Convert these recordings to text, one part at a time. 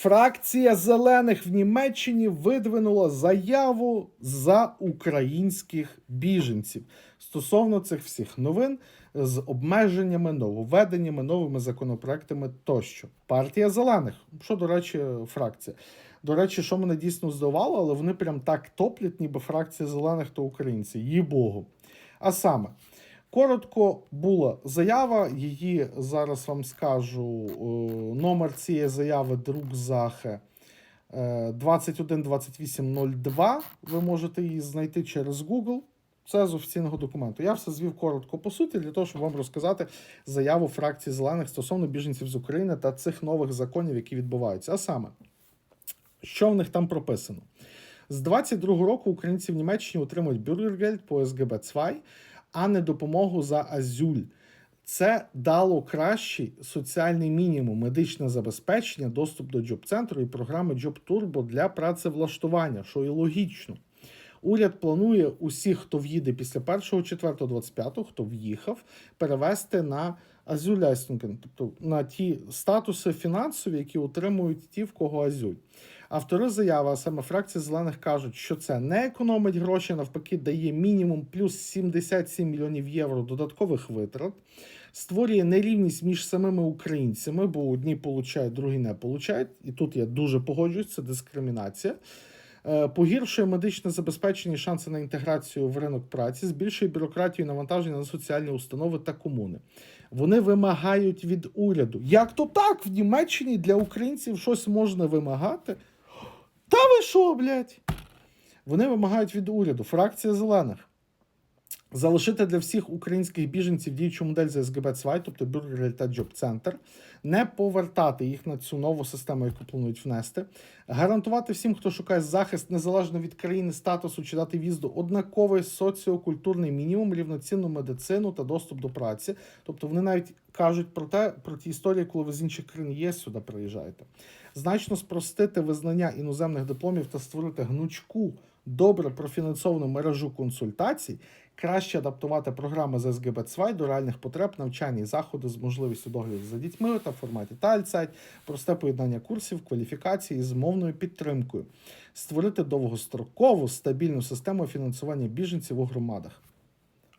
Фракція зелених в Німеччині видвинула заяву за українських біженців стосовно цих всіх новин з обмеженнями, нововведеннями, новими законопроектами тощо. Партія зелених, що, до речі, фракція. До речі, що мене дійсно здивувало, але вони прям так топлять, ніби фракція зелених то українці. Їй Богу. А саме. Коротко була заява. Її зараз вам скажу. е, Номер цієї заяви друк Захе е, 212802. Ви можете її знайти через Google. Це з офіційного документу. Я все звів коротко по суті для того, щоб вам розказати заяву фракції зелених стосовно біженців з України та цих нових законів, які відбуваються. А саме, що в них там прописано? З 22 року українці в Німеччині отримують бюргергельд по СГБ 2 а не допомогу за азюль. Це дало кращий соціальний мінімум, медичне забезпечення, доступ до джоб-центру і програми Job Turbo для працевлаштування, що і логічно. Уряд планує усіх, хто в'їде після 1.4.25, хто в'їхав, перевести на азюляснінген, тобто на ті статуси фінансові, які отримують ті, в кого азюль. Автори заяви, а саме фракції зелених, кажуть, що це не економить гроші, навпаки, дає мінімум плюс 77 мільйонів євро додаткових витрат, створює нерівність між самими українцями, бо одні получають, другі не получають. І тут я дуже погоджуюсь, це дискримінація. Е, Погіршує медичне забезпечення і шанси на інтеграцію в ринок праці, збільшує бюрократію і навантаження на соціальні установи та комуни. Вони вимагають від уряду. Як то так в Німеччині для українців щось можна вимагати? Та ви що, блядь? Вони вимагають від уряду, фракція зелених. Залишити для всіх українських біженців діючу модель за СГБ 2 тобто Бюргер та Джоб Центр, не повертати їх на цю нову систему, яку планують внести, гарантувати всім, хто шукає захист незалежно від країни, статусу чи дати в'їзду, однаковий соціокультурний мінімум, рівноцінну медицину та доступ до праці. Тобто вони навіть кажуть про те, про ті історії, коли ви з інших країн є, сюди приїжджаєте. Значно спростити визнання іноземних дипломів та створити гнучку, добре профінансовану мережу консультацій, краще адаптувати програми з СГБ 2 до реальних потреб, навчання і заходи з можливістю догляду за дітьми та в форматі Тальцайт, просте поєднання курсів, кваліфікації з мовною підтримкою, створити довгострокову стабільну систему фінансування біженців у громадах.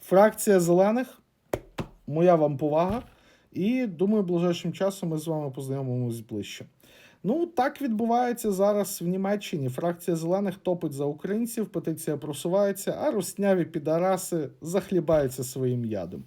Фракція зелених, моя вам повага, і думаю, ближайшим часом ми з вами познайомимось ближче. Ну, так відбувається зараз в Німеччині. Фракція зелених топить за українців, петиція просувається, а русняві підараси захлібаються своїм ядом.